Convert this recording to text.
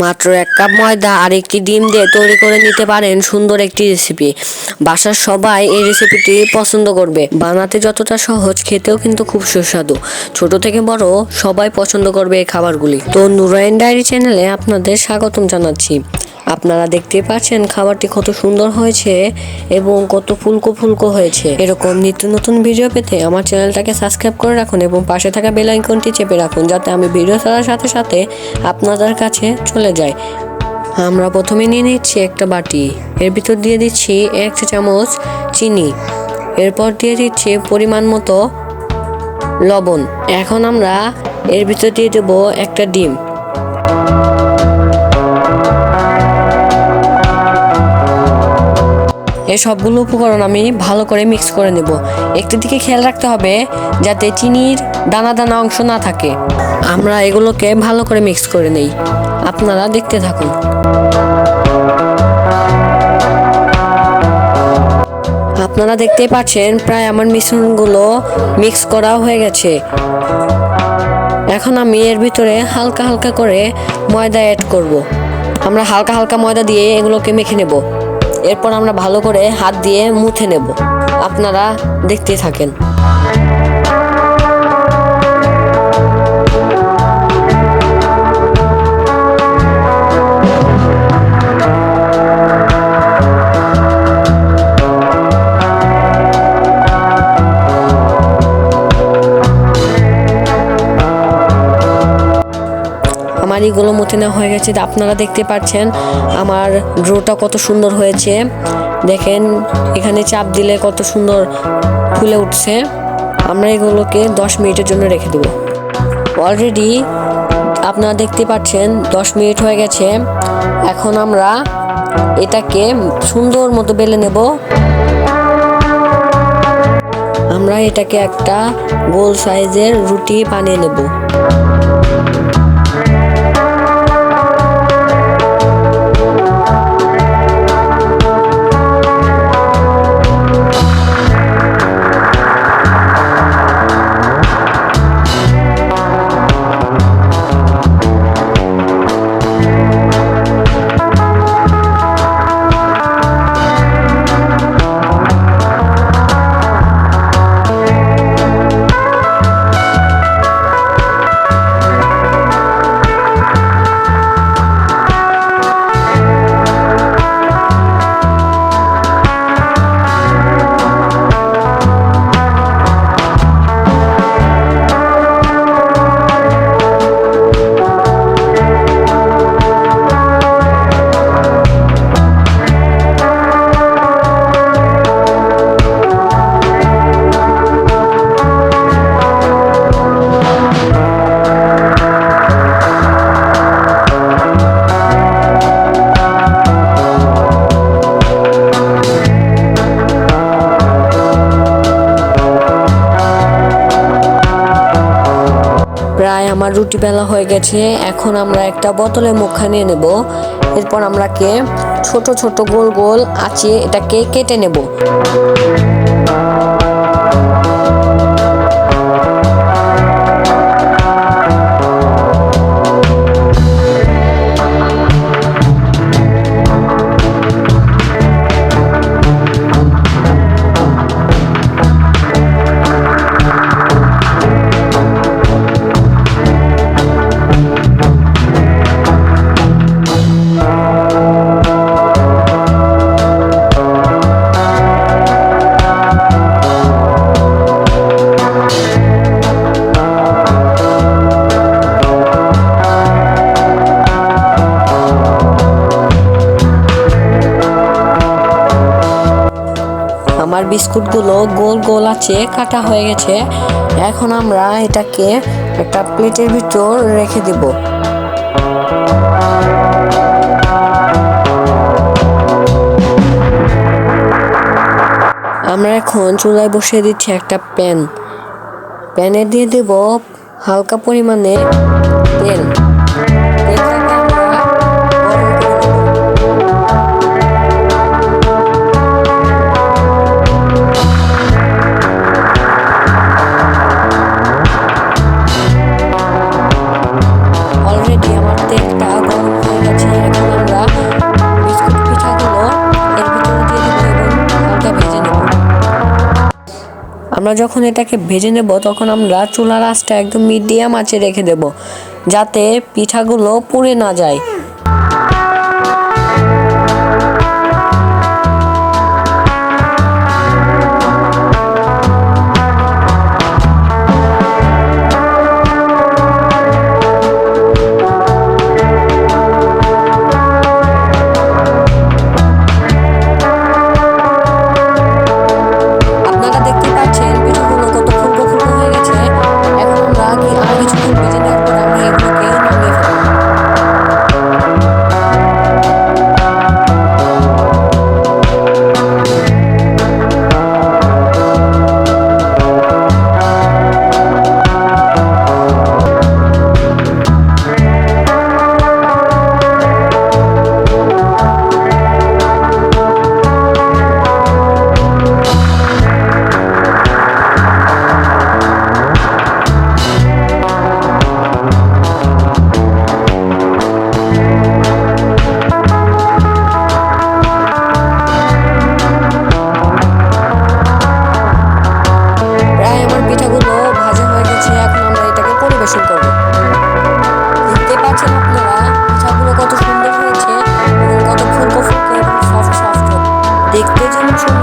মাত্র এক কাপ ময়দা আর একটি ডিম দিয়ে তৈরি করে নিতে পারেন সুন্দর একটি রেসিপি বাসার সবাই এই রেসিপিটি পছন্দ করবে। বানাতে যতটা সহজ, খেতেও কিন্তু খুব সুস্বাদু। ছোট থেকে বড় সবাই পছন্দ করবে এই খাবারগুলি। তো নুরাইন ডায়েরি চ্যানেলে আপনাদের স্বাগতম জানাচ্ছি। আপনারা দেখতে পাচ্ছেন খাবারটি কত সুন্দর হয়েছে এবং কত ফুলকো ফুলকো হয়েছে। এরকম নিত্য নতুন ভিডিও পেতে আমার চ্যানেলটাকে সাবস্ক্রাইব করে রাখুন এবং পাশে থাকা বেল আইকনটি চেপে রাখুন যাতে আমি ভিডিও ছাড়ার সাথে সাথে আপনাদের কাছে চলে যায় আমরা প্রথমে নিয়ে নিচ্ছি একটা বাটি। এর ভিতর দিয়ে দিচ্ছি এক চামচ চিনি। এরপর দিয়ে দিচ্ছি পরিমাণ মতো লবণ। এখন আমরা এর ভিতর দিয়ে দেবো একটা ডিম। এই সবগুলো উপকরণ আমি ভালো করে মিক্স করে নেব। একটি দিকে খেয়াল রাখতে হবে যাতে চিনির দানা দানা অংশ না থাকে। আমরা এগুলোকে ভালো করে মিক্স করে নেই। আপনারা দেখতে থাকুন। আপনারা দেখতেই পাচ্ছেন প্রায় আমার মিশ্রণগুলো মিক্স করা হয়ে গেছে। এখন আমি এর ভিতরে হালকা হালকা করে ময়দা অ্যাড করব। আমরা হালকা হালকা ময়দা দিয়ে এগুলোকে মেখে নেব। এরপর আমরা ভালো করে হাত দিয়ে মুথে নেব। আপনারা দেখতে থাকেন। আমার নেওয়া হয়ে গেছে আপনারা দেখতে পাচ্ছেন। আমার ড্রোটা কত সুন্দর হয়েছে। দেখেন, এখানে চাপ দিলে কত সুন্দর ফুলে উঠছে। আমরা এগুলোকে দশ মিনিটের জন্য রেখে দেবো। অলরেডি আপনারা দেখতে পাচ্ছেন, দশ মিনিট হয়ে গেছে। এখন আমরা এটাকে সুন্দর মতো বেলে নেব। আমরা এটাকে একটা গোল সাইজের রুটি বানিয়ে নেব। রুটি বেলা হয়ে গেছে, এখন আমরা একটা বোতলে মুখা নিয়ে নেব। এরপর আমরাকে ছোট ছোট গোল গোল আছে এটাকে কেটে নেব। বিস্কুটগুলো গোল গোল আছে, কাটা হয়ে গেছে। এখন আমরা এটাকে একটা প্লেটের ভিতর রেখে দেব। আমরা এখন চুলায় বসিয়ে দিচ্ছি একটা প্যান। প্যানে দিয়ে দেব হালকা পরিমাণে তেল। আমরা যখন এটাকে ভেজে নেব, তখন আমরা চুলার আঁচটা একদম মিডিয়াম আঁচে রেখে দেব, যাতে পিঠাগুলো পুড়ে না যায়। Thank you.